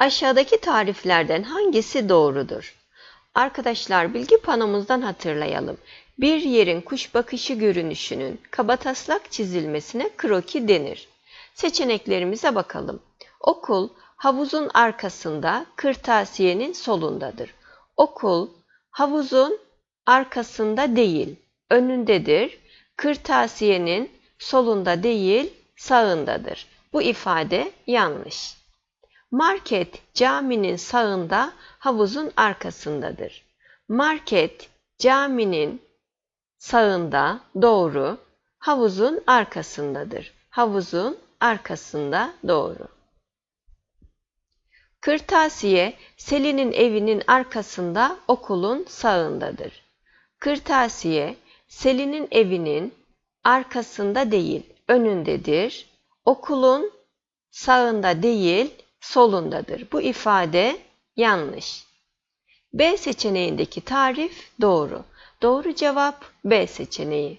Aşağıdaki tariflerden hangisi doğrudur? Arkadaşlar bilgi panomuzdan hatırlayalım. Bir yerin kuş bakışı görünüşünün kabataslak çizilmesine kroki denir. Seçeneklerimize bakalım. Okul havuzun arkasında, kırtasiyenin solundadır. Okul havuzun arkasında değil, önündedir. Kırtasiyenin solunda değil, sağındadır. Bu ifade yanlış. Market caminin sağında, havuzun arkasındadır. Market caminin sağında doğru, havuzun arkasındadır. Havuzun arkasında doğru. Kırtasiye Selin'in evinin arkasında okulun sağındadır. Kırtasiye Selin'in evinin arkasında değil, önündedir. Okulun sağında değil, solundadır. Bu ifade yanlış. B seçeneğindeki tarif doğru. Doğru cevap B seçeneği.